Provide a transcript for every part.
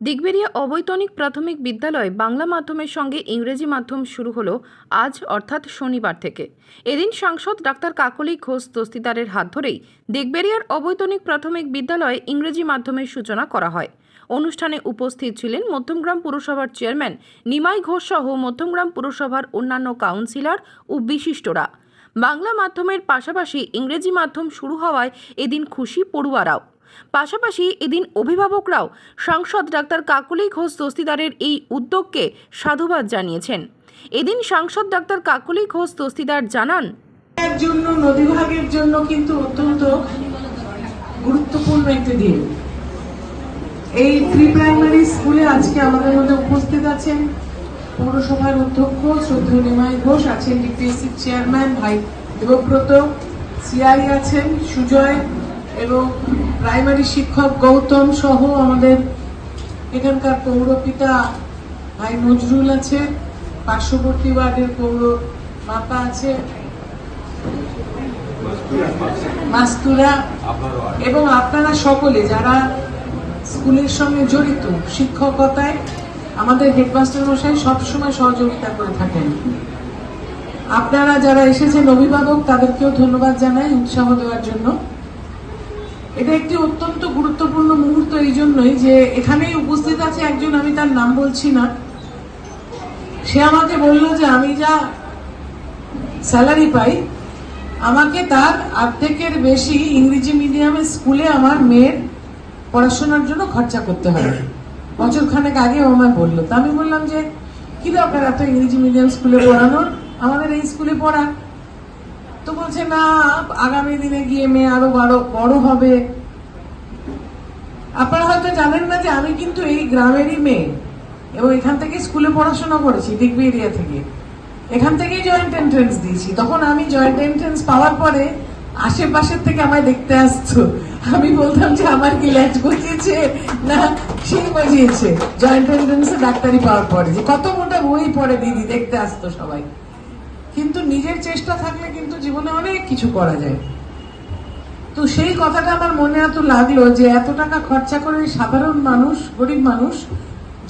দিগবেরিয়া অবৈতনিক প্রাথমিক বিদ্যালয় বাংলা মাধ্যমের সঙ্গে ইংরেজি মাধ্যম শুরু হলো আজ, অর্থাৎ শনিবার থেকে। এদিন সাংসদ ডাক্তার কাকলি ঘোষ দস্তিদারের হাত ধরেই দিগবেরিয়ার অবৈতনিক প্রাথমিক বিদ্যালয়ে ইংরেজি মাধ্যমের সূচনা করা হয়। অনুষ্ঠানে উপস্থিত ছিলেন মধ্যমগ্রাম পুরসভার চেয়ারম্যান নিমাই ঘোষ সহ মধ্যমগ্রাম পুরসভার অন্যান্য কাউন্সিলর ও বিশিষ্টরা। বাংলা মাধ্যমের পাশাপাশি ইংরেজি মাধ্যম শুরু হওয়ায় এদিন খুশি পড়ুয়ারাও। পাশাপাশি এদিন অভিভাবকরাও সাংসদ ডাক্তার কাকুলি ঘোষ দস্তিদারের এই উদ্যোগকে সাধুবাদ জানিয়েছেন। এদিন সাংসদ ডাক্তার কাকুলি ঘোষ দস্তিদার জানান জন্য জন্য কিন্তু অত্যন্ত গুরুত্বপূর্ণ একটি দিন। এই প্রি প্রাইমারি স্কুলে আজকে আমাদের মধ্যে উপস্থিত আছেন পৌরসভার অধ্যক্ষ শ্রদ্ধেয় নিমাই ঘোষ, আছেন ডিপিএসসি চেয়ারম্যান ভাই দেবব্রত। সিআই আছেন সুজয় এবং প্রাইমারি শিক্ষক গৌতম সহ আমাদের এখানকার পৌরপিতা ভাই নজরুল আছে, পার্শ্ববর্তী ওয়ার্ডের পৌর মাতা আছে, মাস্তুরা এবং আপনারা সকলে যারা স্কুলের সঙ্গে জড়িত শিক্ষকতায়, আমাদের হেডমাস্টার মশাই সবসময় সহযোগিতা করে থাকেন। আপনারা যারা এসেছেন, অভিভাবক, তাদেরকেও ধন্যবাদ জানাই, উৎসাহ দেওয়ার জন্য। এটা একটি অত্যন্ত গুরুত্বপূর্ণ মুহূর্ত এই জন্যই যে এখানেই উপস্থিত আছে একজন, আমি তার নাম বলছি না। সে আমাকে বলল যে আমি যা স্যালারি পাই, আমাকে তার অর্ধেকের বেশি ইংরেজি মিডিয়ামের স্কুলে আমার মেয়ের পড়াশোনার জন্য খরচা করতে হবে। বছর খানেক আগে আমায় বলল। তা আমি বললাম যে, কি দরকার এত ইংরেজি মিডিয়াম স্কুলে পড়ানোর? আমাদের এই স্কুলে পড়া তো বলছে, না, আগামী দিনে গিয়ে মেয়ে আরও বড় বড় হবে। আপনারা হয়তো জানেন না যে আমি কিন্তু এই গ্রামেরই মেয়ে এবং এখান থেকে স্কুলে পড়াশোনা করেছি দিগবি এরিয়া থেকে। এখান থেকেই জয়েন্ট এন্ট্রেন্স দিয়েছি। তখন আমি জয়েন্ট এন্ট্রেন্স পাওয়ার পরে আশেপাশের থেকে আমায় দেখতে আসতো। আমি বলতাম যে, আমার কি ল্যাচ গজিয়েছে না সেই বাজিয়েছে। জয়েন্ট এন্ট্রেন্সে ডাক্তারি পাওয়ার পরে যে কত মোটা বই পড়ে দিদি, দেখতে আসতো সবাই। কিন্তু নিজের চেষ্টা থাকলে কিন্তু জীবনে অনেক কিছু করা যায়। তো সেই কথাটা আমার মনে এত লাগল যে এত টাকা খরচা করে সাধারণ মানুষ, গরিব মানুষ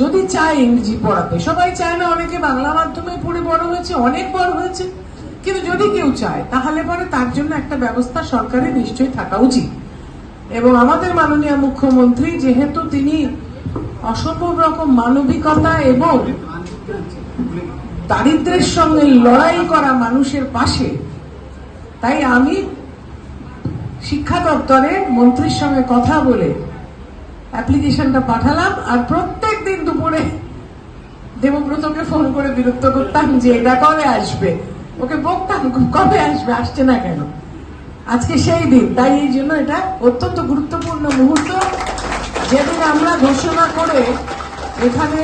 যদি চায় ইংরেজি পড়াতে, সবাই চায় না অনেকে বাংলা মাধ্যমে পড়ে বড় হয়েছে, অনেক বড় হয়েছে, কিন্তু যদি কেউ চায়, তাহলে পরে তার জন্য একটা ব্যবস্থা সরকারের নিশ্চয়ই থাকা উচিত। এবং আমাদের মাননীয় মুখ্যমন্ত্রী, যেহেতু তিনি অসম্ভব রকম মানবিকতা এবং দারিদ্রের সঙ্গে লড়াই করা মানুষের পাশে। তাই আমি শিক্ষা দপ্তরে মন্ত্রীর সঙ্গে কথা বলে অ্যাপ্লিকেশনটা পাঠালাম আর প্রত্যেক দিন দুপুরে দেবব্রতকে ফোন করে বিরক্ত করতাম যে, এটা কবে আসবে? ওকে বকতাম, কবে আসবে? আসছে না কেন? আজকে সেই দিন। তাই এই জন্য এটা অত্যন্ত গুরুত্বপূর্ণ মুহূর্ত। যেদিন আমরা ঘোষণা করে এখানে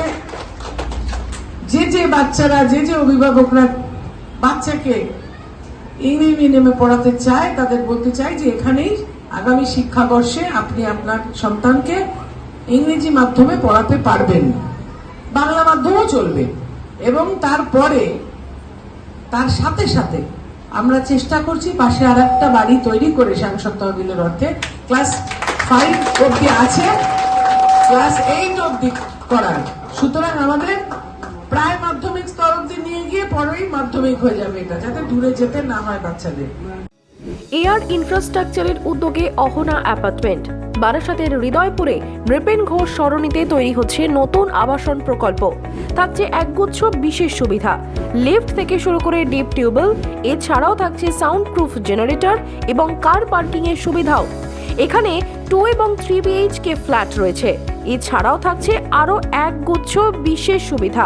যে বাচ্চারা, যে যে অভিভাবকরা বাচ্চাকে ইংরেজি মিডিয়ামে পড়াতে চায়, তাদের বলতে চাই যে এখানেই আগামী শিক্ষাবর্ষে আপনি আপনার সন্তানকে ইংরেজি মাধ্যমে পড়াতে পারবেন। বাংলা মাধ্যমও চলবে। এবং তারপরে, তার সাথে সাথে আমরা চেষ্টা করছি পাশে আর একটা বাড়ি তৈরি করে সাংসদ তহবিলের অর্থে। ক্লাস ফাইভ অব্দি আছে। ক্লাস এইট অব্দি করার। সুতরাং আমাদের প্রায় মাধ্যমিক স্তর অব্দি নিয়ে গিয়ে পরেই মাধ্যমিক হয়ে যাবে এটা, যাতে দূরে যেতে না হয় বাচ্চাদের। এয়ার ইনফ্রাস্ট্রাকচারের উদ্যোগে অহনা অ্যাপার্টমেন্ট বারাসাতের হৃদয়পুরে নৃপেন ঘোষ সরণিতে তৈরি হচ্ছে নতুন আবাসন প্রকল্প। থাকছে একগুচ্ছ বিশেষ সুবিধা। লিফট থেকে শুরু করে ডিপ টিউবওয়েল, এছাড়াও থাকছে সাউন্ড প্রুফ জেনারেটর এবং কার পার্কিং এর সুবিধাও। এখানে টু এবং থ্রি বিএইচকে ফ্ল্যাট রয়েছে। এছাড়াও থাকছে আরও একগুচ্ছ বিশেষ সুবিধা।